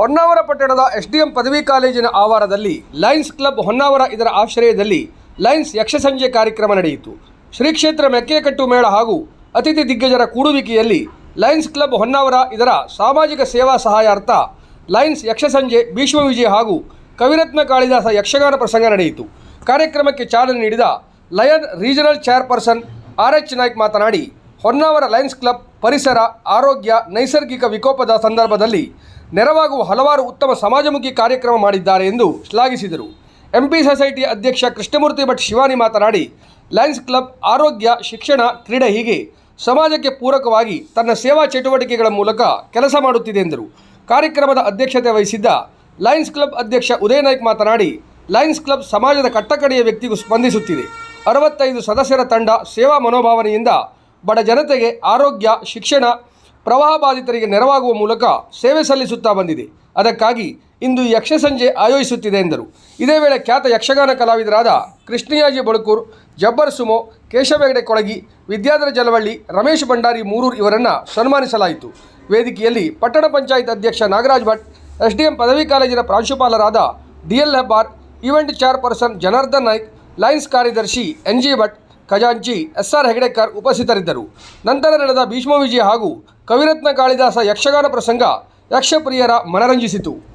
ಹೊನ್ನಾವರ ಪಟ್ಟಣದ ಎಸ್ಡಿಎಂ ಪದವಿ ಕಾಲೇಜಿನ ಆವಾರದಲ್ಲಿ ಲಯನ್ಸ್ ಕ್ಲಬ್ ಹೊನ್ನಾವರ ಇದರ ಆಶ್ರಯದಲ್ಲಿ ಲಯನ್ಸ್ ಯಕ್ಷಸಂಜೆ ಕಾರ್ಯಕ್ರಮ ನಡೆಯಿತು. ಶ್ರೀ ಕ್ಷೇತ್ರ ಮೆಕ್ಕೆಕಟ್ಟು ಮೇಳ ಹಾಗೂ ಅತಿಥಿ ದಿಗ್ಗಜರ ಕೂಡುವಿಕೆಯಲ್ಲಿ ಲಯನ್ಸ್ ಕ್ಲಬ್ ಹೊನ್ನಾವರ ಇದರ ಸಾಮಾಜಿಕ ಸೇವಾ ಸಹಾಯಾರ್ಥ ಲಯನ್ಸ್ ಯಕ್ಷಸಂಜೆ ಭೀಷ್ಮ ವಿಜಯ ಹಾಗೂ ಕವಿರತ್ನ ಕಾಳಿದಾಸ ಯಕ್ಷಗಾನ ಪ್ರಸಂಗ ನಡೆಯಿತು. ಕಾರ್ಯಕ್ರಮಕ್ಕೆ ಚಾಲನೆ ನೀಡಿದ lion regional chairperson R H Naik ಮಾತನಾಡಿ, ಹೊನ್ನಾವರ ಲಯನ್ಸ್ ಕ್ಲಬ್ ಪರಿಸರ, ಆರೋಗ್ಯ, ನೈಸರ್ಗಿಕ ವಿಕೋಪದ ಸಂದರ್ಭದಲ್ಲಿ ನೆರವಾಗುವ ಹಲವಾರು ಉತ್ತಮ ಸಮಾಜಮುಖಿ ಕಾರ್ಯಕ್ರಮ ಮಾಡಿದ್ದಾರೆ ಎಂದು ಶ್ಲಾಘಿಸಿದರು. ಎಂಪಿ ಸೊಸೈಟಿ ಅಧ್ಯಕ್ಷ ಕೃಷ್ಣಮೂರ್ತಿ ಭಟ್ ಶಿವಾನಿ ಮಾತನಾಡಿ, ಲಯನ್ಸ್ ಕ್ಲಬ್ ಆರೋಗ್ಯ, ಶಿಕ್ಷಣ, ಕ್ರೀಡೆ ಹೀಗೆ ಸಮಾಜಕ್ಕೆ ಪೂರಕವಾಗಿ ತನ್ನ ಸೇವಾ ಚಟುವಟಿಕೆಗಳ ಮೂಲಕ ಕೆಲಸ ಮಾಡುತ್ತಿದೆ ಎಂದರು. ಕಾರ್ಯಕ್ರಮದ ಅಧ್ಯಕ್ಷತೆ ವಹಿಸಿದ್ದ ಲಯನ್ಸ್ ಕ್ಲಬ್ ಅಧ್ಯಕ್ಷ ಉದಯ ನಾಯ್ಕ್ ಮಾತನಾಡಿ, ಲಯನ್ಸ್ ಕ್ಲಬ್ ಸಮಾಜದ ಕಟ್ಟಕಡೆಯ ವ್ಯಕ್ತಿಗೂ ಸ್ಪಂದಿಸುತ್ತಿದೆ. ಅರವತ್ತೈದು ಸದಸ್ಯರ ತಂಡ ಸೇವಾ ಮನೋಭಾವನೆಯಿಂದ ಬಡ ಜನತೆಗೆ ಆರೋಗ್ಯ, ಶಿಕ್ಷಣ ಪ್ರವಾಹ ಬಾಧಿತರಿಗೆ ನೆರವಾಗುವ ಮೂಲಕ ಸೇವೆ ಸಲ್ಲಿಸುತ್ತಾ ಬಂದಿದೆ. ಅದಕ್ಕಾಗಿ ಇಂದು ಯಕ್ಷಸಂಜೆ ಆಯೋಜಿಸುತ್ತಿದೆ ಎಂದರು. ಇದೇ ವೇಳೆ ಖ್ಯಾತ ಯಕ್ಷಗಾನ ಕಲಾವಿದರಾದ ಕೃಷ್ಣಯಾಜಿ ಬಳುಕೂರ್, ಜಬ್ಬರ್ ಸುಮೋ ಕೇಶವೆಗಡೆ ಕೊಳಗಿ, ವಿದ್ಯಾಧರ ಜಲವಳ್ಳಿ, ರಮೇಶ್ ಭಂಡಾರಿ ಮೂರೂರ್ ಇವರನ್ನು ಸನ್ಮಾನಿಸಲಾಯಿತು. ವೇದಿಕೆಯಲ್ಲಿ ಪಟ್ಟಣ ಪಂಚಾಯತ್ ಅಧ್ಯಕ್ಷ ನಾಗರಾಜ್ ಭಟ್, ಎಸ್ಡಿಎಂ ಪದವಿ ಕಾಲೇಜಿನ ಪ್ರಾಂಶುಪಾಲರಾದ D L Hebbar, event chairperson Janardhan Naik Lions ಕಾರ್ಯದರ್ಶಿ ಎನ್ ಜಿ ಭಟ್ ಖಜಾಂಚಿ ಎಸ್ ಆರ್ ಹೆಗಡೆಕರ್ ಉಪಸ್ಥಿತರಿದ್ದರು. ನಂತರ ನಡೆದ ಭೀಷ್ಮ ವಿಜಯ ಹಾಗೂ ಕವಿರತ್ನ ಕಾಳಿದಾಸ ಯಕ್ಷಗಾನ ಪ್ರಸಂಗ ಯಕ್ಷಪ್ರಿಯರ ಮನರಂಜಿಸಿತು.